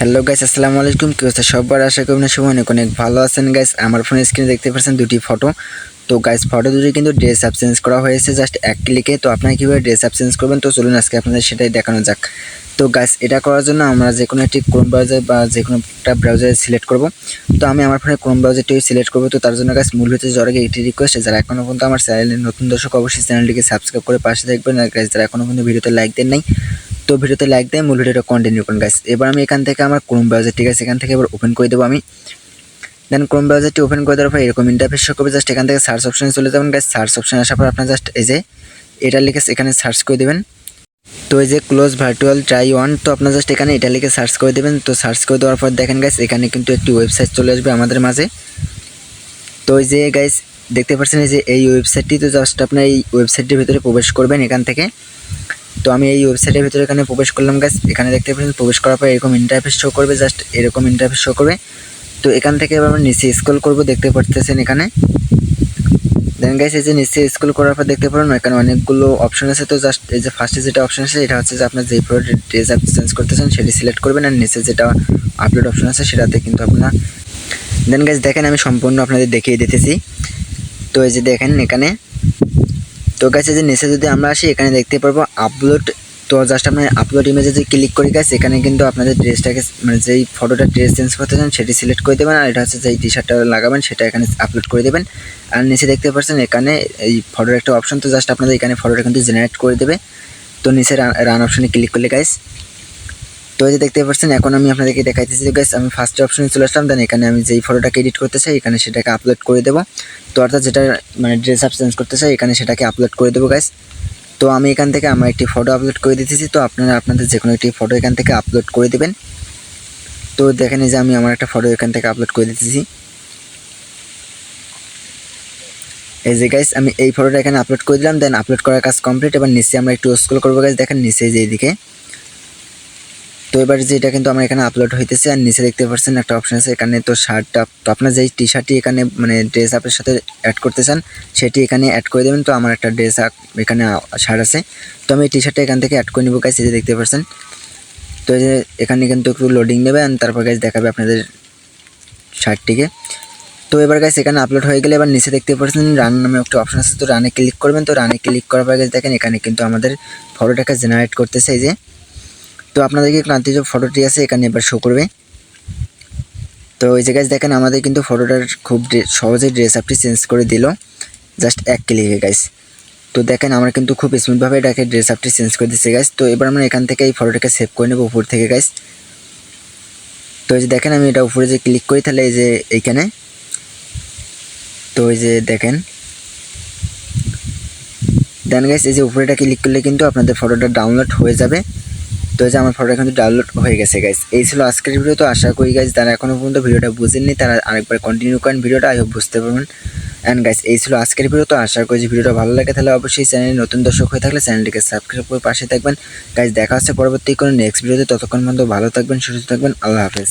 Hello guys আসসালামু আলাইকুম কি অবস্থা? সবার আশা করি না সবাই অনেক অনেক ভালো আছেন গাইস আমার ফোনের স্ক্রিনে দেখতে পাচ্ছেন দুটি ফটো তো গাইস ফটো দুটি কিন্তু ড্রেস আপ চেঞ্জ করা হয়েছে। জাস্ট এক ক্লিকে তো আপনারা কীভাবে ড্রেস আপ চেঞ্জ করবেন? তো চলুন আজকে আপনাদের সেটাই দেখানো যাক। তো গাইস এটা করার জন্য আমরা যে কোনো একটি ক্রোম ব্রাউজার বা যে কোনো একটা ব্রাউজার সিলেক্ট করব। তো আমি আমার ফোনে ক্রোম ব্রাউজারটি সিলেক্ট করব। তো তার জন্য গাইস মূল হচ্ছে যাওয়ার আগে একটি রিকোয়েস্ট যারা এখনও পর্যন্ত আমার চ্যানেলের নতুন দর্শক, অবশ্যই চ্যানেলটিকে সাবস্ক্রাইব করে পাশে থাকবেন। আর গাইস যারা এখনও পর্যন্ত ভিডিওতে লাইক দেন নাই তো ভিডিওতে লাইক দেয় মূল ভিডিওটা কন্টিনিউ করুন গাইস এবার আমি এখান থেকে আমার ক্রোম ব্রাউজার ঠিক আছে? এখান থেকে এবার ওপেন করে দেবো আমি। দেন ক্রোম ব্রাউজারটি ওপেন করে দেওয়ার পর এরকম ইন্টারফেস শো করবে জাস্ট এখান থেকে সার্চ অপশনে চলে যাবেন গাইস সার্চ অপশনে আসার পর আপনার জাস্ট এই যে, এটা লিখে এখানে সার্চ করে দেবেন। তো এই যে ক্লোজ ভার্চুয়াল ট্রাই ওয়ান তো আপনার জাস্ট এখানে এটা লিখে সার্চ করে দেবেন। তো সার্চ করে দেওয়ার পর দেখেন গাইস এখানে কিন্তু একটি ওয়েবসাইট চলে আসবে আমাদের মাঝে। তো এই যে গাইস দেখতে পাচ্ছেন যে এই ওয়েবসাইটটি তো জাস্ট আপনার এই ওয়েবসাইটটির ভিতরে প্রবেশ করবেন এখান থেকে। তো আমি এই ওয়েবসাইটের ভিতরে এখানে প্রবেশ করলাম গাছ এখানে দেখতে পাচ্ছেন, প্রবেশ করার পর এরকম ইন্টারফেস শো করবে জাস্ট এরকম ইন্টারফেস শো করবে। তো এখান থেকে এবার আমরা নিচে স্ক্রল করব, দেখতে পাচ্ছেন এখানে। দেন গাইস এই যে নিচে স্ক্রল করার পর দেখতে পারেন, এখানে অনেকগুলো অপশন আছে। তো জাস্ট এই যে ফার্স্টে যেটা অপশন আছে, এটা হচ্ছে যে আপনার যেই প্রোডাক্ট ড্রেস আপ চেঞ্জ করতে চান সেটি সিলেক্ট করবেন। আর নিচে যেটা আপলোড অপশন আছে, সেটাতে কিন্তু আপনার দেন গাইস দেখেন, আমি সম্পূর্ণ আপনাদের দেখিয়ে দিতেছি। তো এই যে দেখেন এখানে তো গাছে যে নিচে যদি আমরা আসি, এখানে দেখতে পারব আপলোড তো জাস্ট আপনার আপলোড ইমেজে যদি ক্লিক করি গাছ এখানে কিন্তু আপনাদের ড্রেসটাকে মানে যেই ফটোটা ড্রেস চেঞ্জ করতে চান, সেটি সিলেক্ট করে দেবেন, আর এটা হচ্ছে যেই টি শার্টটা লাগাবেন, সেটা এখানে আপলোড করে দেবেন। আর নিচে দেখতে পাচ্ছেন এখানে এই ফটোর একটা অপশন তো জাস্ট আপনাদের এখানে ফটোটা কিন্তু জেনারেট করে দেবে। তো নিচে রান অপশনে ক্লিক করলে গাইস তো এই যে দেখতে পাচ্ছেন, এখন আমি আপনাদেরকে দেখাইতেছি গ্যাস আমি ফার্স্ট অপশনে চলে আসলাম দেন এখানে আমি যেই ফটোটাকে এডিট করতে চাই, এখানে সেটাকে আপলোড করে দেবো। তো অর্থাৎ যেটা মানে ড্রেস আপ চেঞ্জ করতে চাই, এখানে সেটাকে আপলোড করে দেবো গ্যাস তো আমি এখান থেকে আমার একটি ফটো আপলোড করে দিতেছি, তো আপনারা আপনাদের যে কোনো একটি ফটো এখান থেকে আপলোড করে দেবেন। তো দেখেন যে আমি আমার একটা ফটো এখান থেকে আপলোড করে দিতেছি। এই যে গাইস আমি এই ফটোটা এখানে আপলোড করে দিলাম দেন আপলোড করার কাজ কমপ্লিট এবার নিচে আমরা একটু স্ক্রল করব গাইস দেখেন নিচে যে এইদিকে। তো এবার যে এটা কিন্তু আমার এখানে আপলোড হইতেছে, আর নিচে দেখতে পাচ্ছেন একটা অপশন আছে, এখানে তো শার্টটা, তো আপনার যেই টি শার্টটি এখানে মানে ড্রেস আপের সাথে অ্যাড করতে চান, সেটি এখানে অ্যাড করে দেবেন। তো আমার একটা ড্রেস এখানে শার্ট আছে। তো আমি টি শার্টটা এখান থেকে অ্যাড করে নিবো যে দেখতে পাচ্ছেন তো এই যে এখানে কিন্তু একটু লোডিং নেবে তারপর গাইস দেখাবে আপনাদের শার্টটিকে তো এবার গাইস এখানে আপলোড হয়ে গেলে এবার নিচে দেখতে পাচ্ছেন রান নামে একটা অপশন আছে, তো রানে ক্লিক করবেন। তো রানে ক্লিক করার পর গাইস দেখেন এখানে কিন্তু আমাদের ফটোটাকে জেনারেট করতেছে, এই যে। তো আপনাদেরকে ক্লান্তি যে ফটোটি আছে, এখানে এবার শো করবে। তো এই জায়গায় দেখেন আমাদের কিন্তু ফটোটার খুব সহজে ড্রেস আপটি চেঞ্জ করে দিল। জাস্ট এক ক্লিকে গাইস তো দেখেন আমরা কিন্তু খুব স্মুথভাবে এটাকে ড্রেস আপটি চেঞ্জ করে দিচ্ছি গাইস তো এবার আমরা এখান থেকে এই ফটোটাকে সেভ করে নেব উপর থেকে গাইস তো এই যে দেখেন আমি এটা উপরে যে ক্লিক করি, তাহলে এই যে এইখানে। তো এই যে দেখেন। দেন গাইস এই যে উপরে এটা ক্লিক করলে কিন্তু আপনাদের ফটোটা ডাউনলোড হয়ে যাবে। তো যে আমার ফটোটা কিন্তু ডাউনলোড হয়ে গেছে গাইস এই ছিল আজকের ভিডিও তো আশা করি গাইস তারা এখনও পর্যন্ত ভিডিওটা বুঝেননি, তারা আরেকবার কন্টিনিউ করেন ভিডিওটা। আই হোপ বুঝতে পারবেন। অ্যান্ড গাইস এই ছিল আজকের ভিডিও তো আশা করি যে ভিডিওটা ভালো লাগে, তাহলে অবশ্যই চ্যানেলে নতুন দর্শক হয়ে থাকলে চ্যানেলটিকে সাবস্ক্রাইব করে পাশে থাকবেন। গাইস দেখা হচ্ছে পরবর্তী কোনো নেক্সট ভিডিওতে ততক্ষণ পর্যন্ত ভালো থাকবেন, সুস্থ থাকবেন। আল্লাহ হাফেজ।